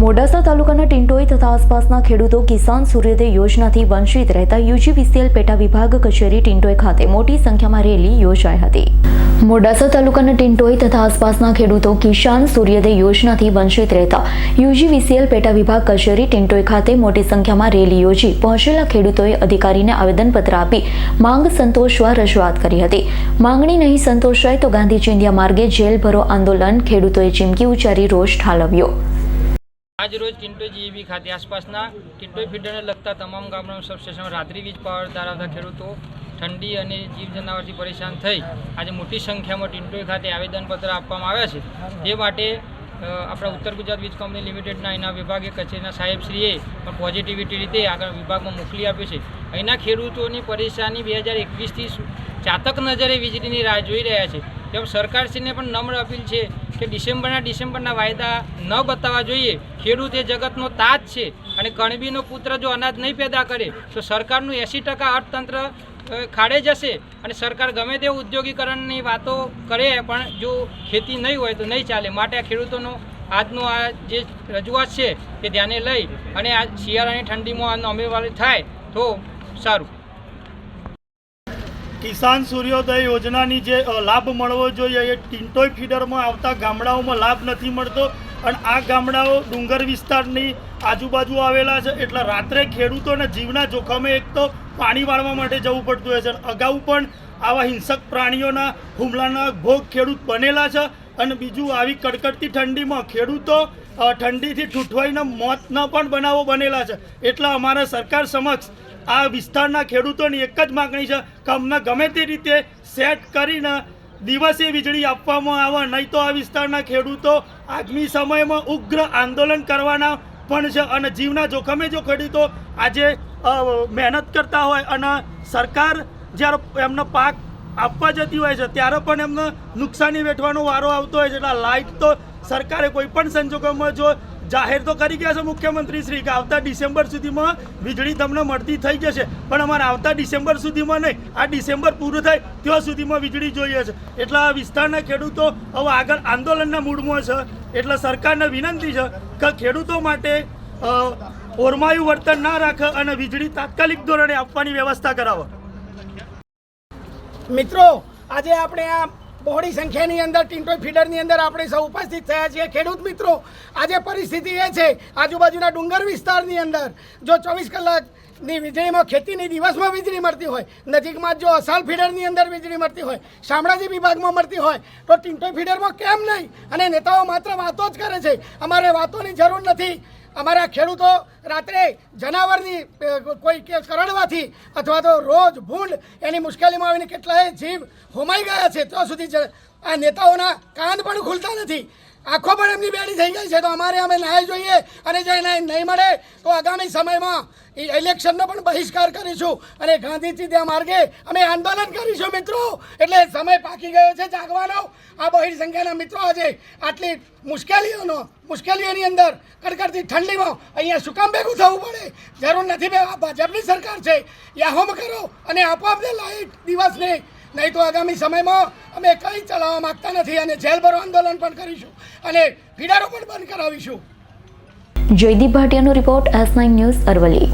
મોડાસા તાલુકાના ટિંટોઈ તથા આસપાસના ખેડૂતો કિસાન સૂર્યોદય યોજનાથી વંચિત રહેતા યુજીવીસીએલ પેટા વિભાગ કચેરી ટિન્ટોઈ ખાતે મોટી સંખ્યામાં રેલી યોજાઈ હતી. મોડાસા તાલુકાના ટિંટોઈ તથા આસપાસના ખેડૂતો કિસાન સૂર્યોદય યોજનાથી વંચિત રહેતા યુજીવીસીએલ પેટા વિભાગ કચેરી ટિન્ટોઈ ખાતે મોટી સંખ્યામાં રેલી યોજી પહોંચેલા ખેડૂતોએ અધિકારીને આવેદનપત્ર આપી માંગ સંતોષવા રજૂઆત કરી હતી. માંગણી નહીં સંતોષાય તો ગાંધી ચિંધ્યા માર્ગે જેલ ભરો આંદોલન ખેડૂતોએ ચીમકી ઉચ્ચારી રોષ ઠાલવ્યો. આજ રોજ કિન્ટોઈ જીઈબી ખાતે આસપાસના કિન્ટોઈ ફીડરને લગતા તમામ ગામડાના સબસ્ટેશનમાં રાત્રિ વીજ પાવર ધરાવતા ખેડૂતો ઠંડી અને જીવ જનાવરથી પરેશાન થઈ. આજે મોટી સંખ્યામાં ટિન્ટોઈ ખાતે આવેદનપત્ર આપવામાં આવ્યા છે. તે માટે આપણા ઉત્તર ગુજરાત વીજ કંપની લિમિટેડના એના વિભાગે કચેરીના સાહેબશ્રીએ પણ પોઝિટિવિટી રીતે આગળ વિભાગમાં મોકલી આપ્યું છે. અહીંના ખેડૂતોની પરેશાની બે હજાર એકવીસથી ચાતક નજરે વીજળીની રાહ જોઈ રહ્યા છે. તેમ સરકારશ્રીને પણ નમ્ર અપીલ છે કે ડિસેમ્બરના ડિસેમ્બરના વાયદા ન બતાવવા જોઈએ. ખેડૂત એ જગતનો તાજ છે અને કણબીનો પુત્ર જો અનાજ નહીં પેદા કરે, તો સરકારનું એંસી ટકા અર્થતંત્ર ખાડે જશે અને સરકાર ગમે તે ઉદ્યોગીકરણની વાતો કરે, પણ જો ખેતી નહીં હોય તો નહીં ચાલે. માટે આ ખેડૂતોનો આજનો આ જે રજૂઆત છે તે ધ્યાને લઈ અને આ શિયાળાની ઠંડીમાં આનો અમલવારી થાય તો સારું. કિસાન સૂર્યોદય યોજનાની જે લાભ મળવો જોઈએ એ ટિન્ટોય ફીડરમાં આવતા ગામડાઓમાં લાભ નથી મળતો અને આ ગામડાઓ ડુંગર વિસ્તારની આજુબાજુ આવેલા છે. એટલે રાત્રે ખેડૂતોને જીવના જોખમે એક તો પાણી વાળવા માટે જવું પડતું હોય છે અગાઉ પણ આવા હિંસક પ્રાણીઓના હુમલાના ભોગ ખેડૂત બનેલા છે. અને બીજું આવી કડકડતી ઠંડીમાં ખેડૂતો ઠંડીથી ઠૂંઠવાઈને મોતના પણ બનાવો બનેલા છે. એટલે અમારા સરકાર સમક્ષ આ વિસ્તારના ખેડૂતોની એક જ માગણી છે કે અમને ગમે તે રીતે સેટ કરીને દિવસે વીજળી આપવામાં આવે, નહીં તો આ વિસ્તારના ખેડૂતો આગામી સમયમાં ઉગ્ર આંદોલન કરવાના પણ છે અને જીવના જોખમે જો ખેડૂતો આજે મહેનત કરતા હોય અને સરકાર જ્યારે એમનો પાક આપવા જતી હોય છે. ત્યારે પણ એમને નુકસાની વેઠવાનો વારો આવતો હોય છે. એટલે લાઇટ તો સરકારે કોઈ પણ સંજોગોમાં જો જાહેર તો કરી ગયા છે મુખ્યમંત્રી શ્રી કે આવતા ડિસેમ્બર સુધીમાં વીજળી તમને મળતી થઈ જશે. પણ અમારે આવતા ડિસેમ્બર સુધીમાં નહીં. આ ડિસેમ્બર પૂરું થાય ત્યાં સુધીમાં વીજળી જોઈએ છે. એટલે આ વિસ્તારના ખેડૂતો હવે આગળ આંદોલનના મૂડમાં છે. એટલે સરકારને વિનંતી છે કે ખેડૂતો માટે ઓરમાયું વર્તન ના રાખે અને વીજળી તાત્કાલિક ધોરણે આપવાની વ્યવસ્થા કરાવો. મિત્રો, આજે આપણે આ બહોળી સંખ્યાની અંદર ટિન્ટોય ફીડરની અંદર આપણે સૌ ઉપસ્થિત થયા છીએ. ખેડૂત મિત્રો, આજે પરિસ્થિતિ એ છે, આજુબાજુના ડુંગર વિસ્તારની અંદર જો ચોવીસ કલાકની વીજળીમાં ખેતીની દિવસમાં વીજળી મળતી હોય, નજીકમાં જો અસાલ ફીડરની અંદર વીજળી મળતી હોય, શામળાજી વિભાગમાં મળતી હોય, તો ટિન્ટોય ફીડરમાં કેમ નહીં? અને નેતાઓ માત્ર વાતો જ કરે છે. અમારે વાતોની જરૂર નથી. અમારા ખેડૂતો રાત્રે જનાવરની કોઈ કે કરડવાથી અથવા તો રોજ ભૂંડ એની મુશ્કેલીમાં આવીને કેટલાય જીવ હોમાઈ ગયા છે, ત્યાં સુધી આ નેતાઓના કાન પણ ખુલતા નથી. આંખો પણ એમની બેડી થઈ ગઈ છે, તો અમારે અમે ન્યાય જોઈએ અને જો ન્યાય નહીં મળે, તો આગામી સમયમાં ઇલેક્શનનો પણ બહિષ્કાર કરીશું અને ગાંધીજી ત્યાં માર્ગે અમે આંદોલન કરીશું મિત્રો. એટલે સમય પાકી ગયો છે જાગવાનો. આ બહિર સંખ્યાના મિત્રો આજે આટલી મુશ્કેલીઓનો, મુશ્કેલીઓની અંદર કડકડતી ઠંડીમાં અહીંયા શું ભેગું થવું પડે? જરૂર નથી બે આ ભાજપની સરકાર છે. યાહોમ કરો અને આપોઆપ દે લાઈટ દિવસને નહીં તો આગામી સમયમાં અમે કંઈ ચલાવવા માગતા નથી અને જેલભરો આંદોલન પણ કરીશું અને ફીડારો પણ બંધ કરાવીશું. Jaydeep ભાટિયાનો report S nine news Aravalli.